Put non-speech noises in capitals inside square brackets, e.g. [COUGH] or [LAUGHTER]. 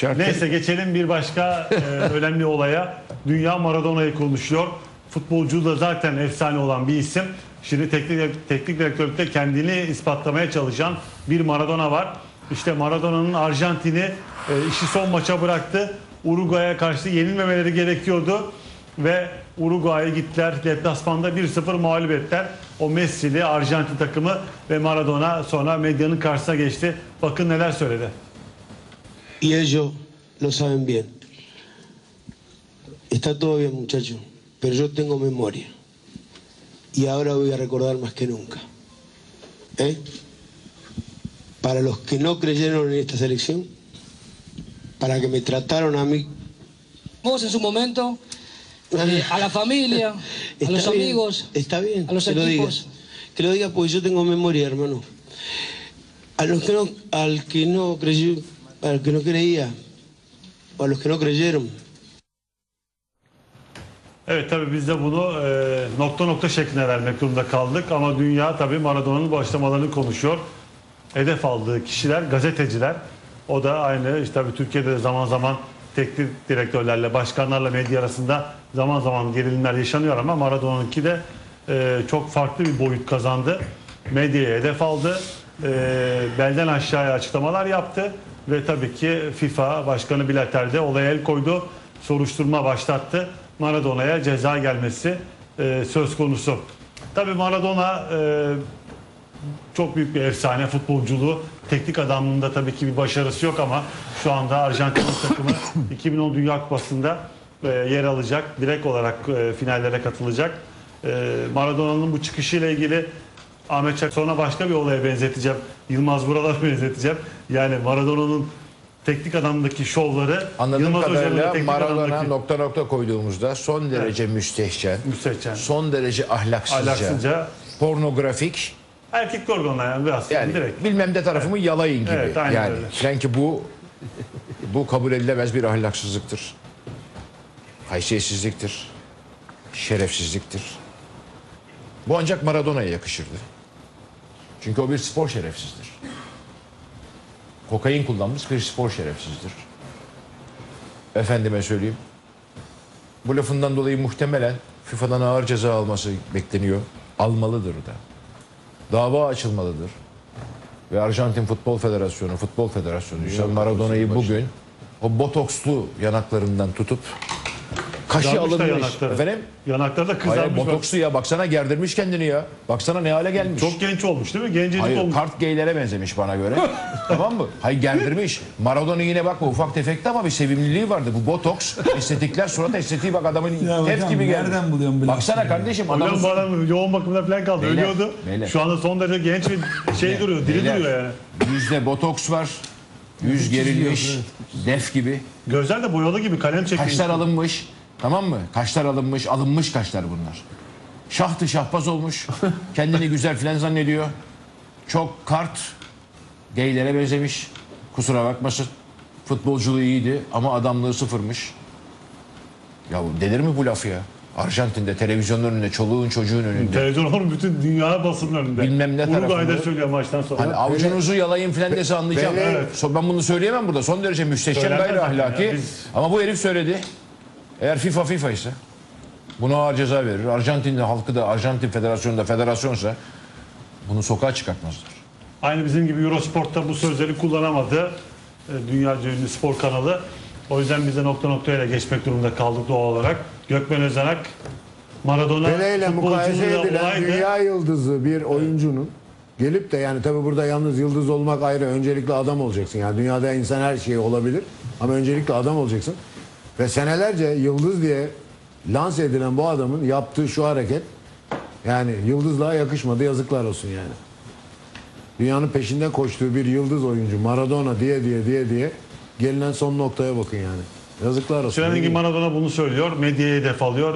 Şarkı- Neyse geçelim bir başka e, önemli olaya. Dünya Maradona'yı konuşuyor. Futbolcu da zaten efsane olan bir isim. Şimdi teknik, teknik direktörlükte kendini ispatlamaya çalışan bir Maradona var. İşte Maradona'nın Arjantin'i e, işi son maça bıraktı. Uruguay'a karşı yenilmemeleri gerekiyordu. Ve Uruguay'a gittiler. Deplasmanda 1-0 mağlup ettiler. O Messi'li Arjantin takımı ve Maradona sonra medyanın karşısına geçti. Bakın neler söyledi. Y ellos lo saben bien. Está todo bien, muchachos, pero yo tengo memoria. Y ahora voy a recordar más que nunca. ¿Eh? Para los que no creyeron en esta selección, para que me trataron a mí Vos en su momento, eh, a la familia, [LAUGHS] a los bien, amigos, Está bien, a los que lo equipos. digas. Que lo digas porque yo tengo memoria, hermano. A los que no, al que no creyó, al que no creía, o a los que no creyeron, Evet tabii biz de bunu e, nokta nokta şeklinde vermek durumunda kaldık ama dünya tabii Maradona'nın başlamalarını konuşuyor. Hedef aldığı kişiler gazeteciler. O da aynı işte tabii Türkiye'de de zaman zaman teknik direktörlerle, başkanlarla medya arasında zaman zaman gerilimler yaşanıyor ama Maradona'nınki de e, çok farklı bir boyut kazandı. Medyaya hedef aldı. E, belden aşağıya açıklamalar yaptı ve tabii ki FIFA Başkanı Blatter de olaya el koydu. Soruşturma başlattı. Maradona'ya ceza gelmesi e, söz konusu. Tabii Maradona e, çok büyük bir efsane futbolculuğu. Teknik adamlığında tabii ki bir başarısı yok ama şu anda Arjantin [COUGHS] takımı 2010 Dünya Kupası'nda e, yer alacak. Direkt olarak e, finallere katılacak. E, Maradona'nın bu çıkışıyla ilgili Ahmet Çak sonra başka bir olaya benzeteceğim. Yılmaz Vural'a [LAUGHS] benzeteceğim. Yani Maradona'nın teknik adamdaki şovları Anladığım Yılmaz kadarıyla Maradona nokta nokta koyduğumuzda son derece müstehcen, müstehcen, son derece ahlaksızca, ahlaksızca pornografik, erkek organla yani biraz yani direkt. bilmem ne tarafımı yalayın gibi. Evet, aynen yani öyle. sanki bu bu kabul edilemez bir ahlaksızlıktır. Haysiyetsizliktir. Şerefsizliktir. Bu ancak Maradona'ya yakışırdı. Çünkü o bir spor şerefsizdir. Kokain kullanmış bir spor şerefsizdir. Efendime söyleyeyim. Bu lafından dolayı muhtemelen FIFA'dan ağır ceza alması bekleniyor. Almalıdır da. Dava açılmalıdır. Ve Arjantin Futbol Federasyonu, Futbol Federasyonu işte Maradona'yı bugün o botokslu yanaklarından tutup kaşı Kızarmış da alınmış. yanakları. Efendim? Yanakları da Hayır, kızarmış. bak. botokslu ya baksana gerdirmiş kendini ya. Baksana ne hale gelmiş. Çok genç olmuş değil mi? Gencecik Hayır olmuş. kart geylere benzemiş bana göre. [LAUGHS] tamam mı? Hayır gerdirmiş. Maradona yine bakma ufak tefekti ama bir sevimliliği vardı. Bu botoks, [LAUGHS] estetikler, surat estetiği bak adamın Ya tef hocam, gibi geldi. nereden buluyorsun bu Baksana lafları? kardeşim Hocam adamın bu adam yoğun bakımda falan kaldı. Beyler, Ölüyordu. beyler. Şu anda son derece genç bir şey duruyor. Diri Beyler, duruyor yani. Yüzde botoks var. Yüz gerilmiş. Def gibi. Gözler de boyalı gibi kalem çekiyor. Kaşlar alınmış. Tamam mı? Kaşlar alınmış. Alınmış kaşlar bunlar. Şahtı şahbaz olmuş. [LAUGHS] Kendini güzel filan zannediyor. Çok kart. Geylere benzemiş. Kusura bakmasın. Futbolculuğu iyiydi ama adamlığı sıfırmış. Ya delir mi bu laf ya? Arjantin'de televizyonun önünde, çoluğun çocuğun önünde. Televizyon [LAUGHS] bütün dünya basının önünde. Bilmem ne Uruguay'da tarafında. söylüyor maçtan sonra. Hani avucunuzu yalayın filan dese anlayacağım. Evet. Ben bunu söyleyemem burada. Son derece Söylenmez gayri ahlaki. biz- Ama bu herif söyledi. Eğer FIFA FIFA ise buna ağır ceza verir. Arjantin halkı da Arjantin Federasyonu da federasyonsa bunu sokağa çıkartmazlar. Aynı bizim gibi Eurosport'ta bu sözleri kullanamadı. e, Dünya ünlü spor kanalı. O yüzden biz de nokta noktayla geçmek durumunda kaldık doğal olarak. Gökmen Özenak Maradona Pele ile mukayese edilen olaydı. dünya yıldızı bir oyuncunun gelip de yani tabi burada yalnız yıldız olmak ayrı öncelikle adam olacaksın. Yani dünyada insan her şey olabilir ama öncelikle adam olacaksın. Ve senelerce yıldız diye lanse edilen bu adamın yaptığı şu hareket yani yıldızlığa yakışmadı yazıklar olsun yani. Dünyanın peşinde koştuğu bir yıldız oyuncu Maradona diye diye diye diye gelinen son noktaya bakın yani. Yazıklar olsun. Süren Engin Maradona bunu söylüyor. Medyaya hedef alıyor.